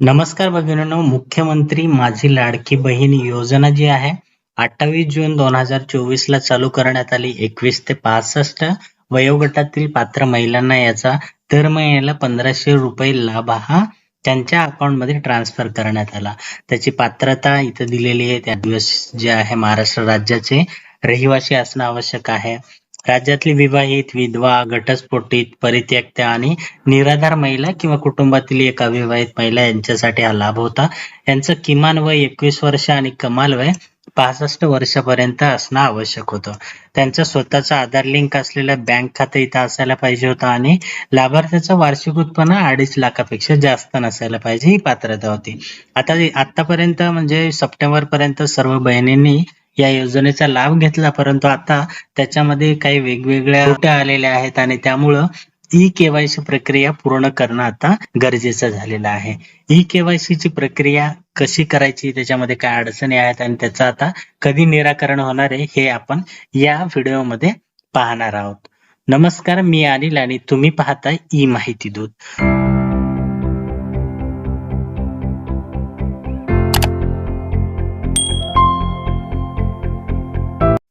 नमस्कार भगिनींनो मुख्यमंत्री माझी लाडकी बहीण योजना जी आहे अठ्ठावीस जून दोन हजार चोवीस ला चालू करण्यात आली. एकवीस ते पासष्ट वयोगटातील पात्र महिलांना याचा दर महिन्याला पंधराशे रुपये लाभ हा त्यांच्या अकाउंटमध्ये ट्रान्सफर करण्यात आला. त्याची पात्रता इथं दिलेली आहे. त्या दिवस जे आहे महाराष्ट्र राज्याचे रहिवासी असणं आवश्यक आहे. राज्यातली विवाहित विधवा घटस्फोटीत परित्यक्त्या आणि निराधार महिला किंवा कुटुंबातील एक अविवाहित महिला यांच्यासाठी हा लाभ होता. यांचं किमान वय एकवीस वर्ष आणि कमाल वय पासष्ट वर्षापर्यंत असणं आवश्यक होतं. त्यांचं स्वतःचं आधार लिंक असलेलं बँक खातं इथं असायला पाहिजे होतं आणि लाभार्थ्याचं वार्षिक उत्पन्न अडीच लाखापेक्षा जास्त नसायला पाहिजे ही पात्रता होती. आता आतापर्यंत म्हणजे सप्टेंबर पर्यंत सर्व बहिणींनी या योजनेचा लाभ घेतला परंतु आता त्याच्यामध्ये काही वेगवेगळ्या त्रुट्या आलेल्या आहेत आणि त्यामुळं ई केवायसी प्रक्रिया पूर्ण करणं आता गरजेचं झालेलं आहे. ई केवायसी ची प्रक्रिया कशी करायची त्याच्यामध्ये काय अडचणी आहेत आणि त्याचं आता कधी निराकरण होणार आहे हे आपण या व्हिडिओमध्ये पाहणार आहोत. नमस्कार मी अनिल आणि तुम्ही पाहताय ई माहिती दूत.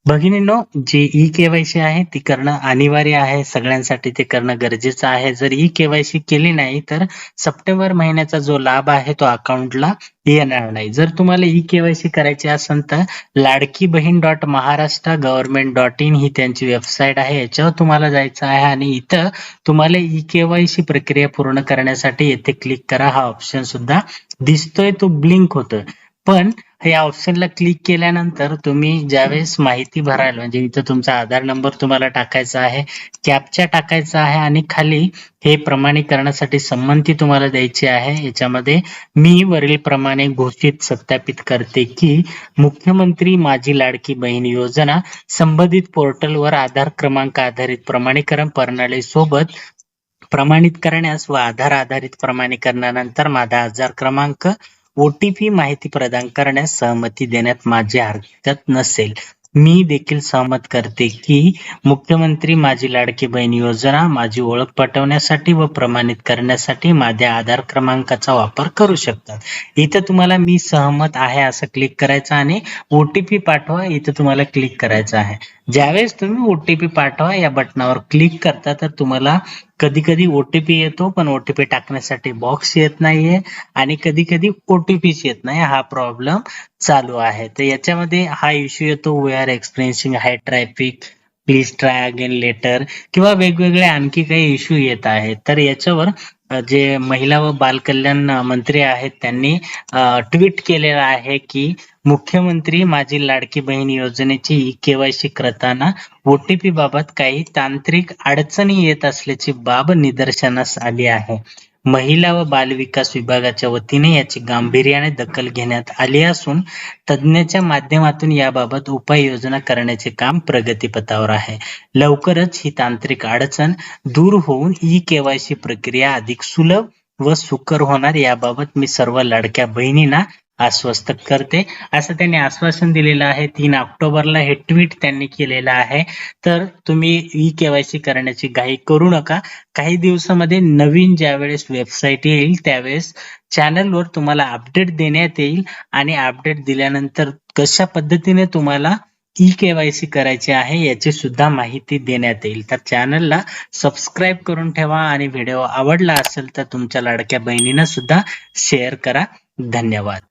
भगिनींनो जी ई केवायसी आहे ती करणं अनिवार्य आहे. सगळ्यांसाठी ते करणं गरजेचं आहे. जर ई केवायसी केली नाही तर सप्टेंबर महिन्याचा जो लाभ आहे तो अकाउंटला येणार नाही. जर तुम्हाला ई केवायसी करायची असेल तर Ladki Bahin dot Maharashtra government dot in ही त्यांची वेबसाईट आहे. याच्यावर तुम्हाला जायचं आहे आणि इथं तुम्हाला ई केवायसी प्रक्रिया पूर्ण करण्यासाठी येथे क्लिक करा. हा ऑप्शन सुद्धा दिसतोय. तो ब्लिंक होतोय. पण या ऑप्शनला क्लिक केल्यानंतर तुम्ही ज्यावेळेस माहिती भराल म्हणजे इथं तुमचा आधार नंबर तुम्हाला टाकायचा आहे कॅपच्या टाकायचा आहे आणि खाली हे प्रमाणीकरणासाठी संमती तुम्हाला द्यायची आहे. याच्यामध्ये मी वरील प्रमाणे घोषित सत्यापित करते की मुख्यमंत्री माझी लाडकी बहीण योजना संबंधित पोर्टलवर आधार क्रमांक आधारित प्रमाणीकरण प्रणालीसोबत प्रमाणित करण्यास व आधार आधारित प्रमाणीकरणानंतर माझा आधार क्रमांक ओटीपी माहिती प्रदान करण्यास सहमती देण्यात माझी हरकत नसेल. मी देखील सहमत करते की मुख्यमंत्री माझी लाडकी बहीण योजना माझी ओळख पटवण्यासाठी व प्रमाणित करण्यासाठी माझ्या आधार क्रमांकाचा वापर करू शकतात. इथं तुम्हाला मी सहमत आहे असं क्लिक करायचं आणि ओटीपी पाठवा इथं तुम्हाला क्लिक करायचं आहे. ज्यावेळेस तुम्ही ओटीपी पाठवा या बटनावर क्लिक करता तर तुम्हाला कधी कधी ओटीपी येतो पण ओटीपी टाकण्यासाठी बॉक्स येत नाहीये आणि कधी कधी ओटीपीच येत नाही. हा प्रॉब्लेम चालू आहे. तर याच्यामध्ये हा इश्यू येतो. We are experiencing high traffic please try again later किंवा वेगवेगळे आणखी काही इश्यू येत आहेत. तर याच्यावर जे महिला व बालकल्याण मंत्री आहेत त्यांनी ट्विट केलेलं आहे की मुख्यमंत्री माझी लाडकी बहीण योजनेची ई केवायसी करताना ओटीपी बाबत काही तांत्रिक अडचणी येत असल्याची बाब निदर्शनास आली आहे. महिला व बालविकास विभागाच्या वतीने याची गांभीर्याने दखल घेण्यात आली असून तज्ज्ञाच्या माध्यमातून याबाबत उपाययोजना करण्याचे काम प्रगतीपथावर आहे. लवकरच ही तांत्रिक अडचण दूर होऊन ई केवायसी प्रक्रिया अधिक सुलभ व सुकर होणार याबाबत मी सर्व लाडक्या बहिणींना आश्वस्त करते. असं त्यांनी आश्वासन दिलेलं आहे. तीन ऑक्टोबरला हे ट्विट त्यांनी केलेलं आहे. तर तुम्ही ई केवायसी करण्याची घाई करू नका. काही दिवसामध्ये नवीन ज्यावेळेस वेबसाईट येईल त्यावेळेस चॅनलवर तुम्हाला अपडेट देण्यात येईल आणि अपडेट दिल्यानंतर कशा पद्धतीने तुम्हाला ई केवायसी करायची आहे याची सुद्धा माहिती देण्यात येईल. तर चॅनलला सबस्क्राईब करून ठेवा आणि व्हिडिओ आवडला असेल तर तुमच्या लाडक्या बहिणींना सुद्धा शेअर करा. धन्यवाद.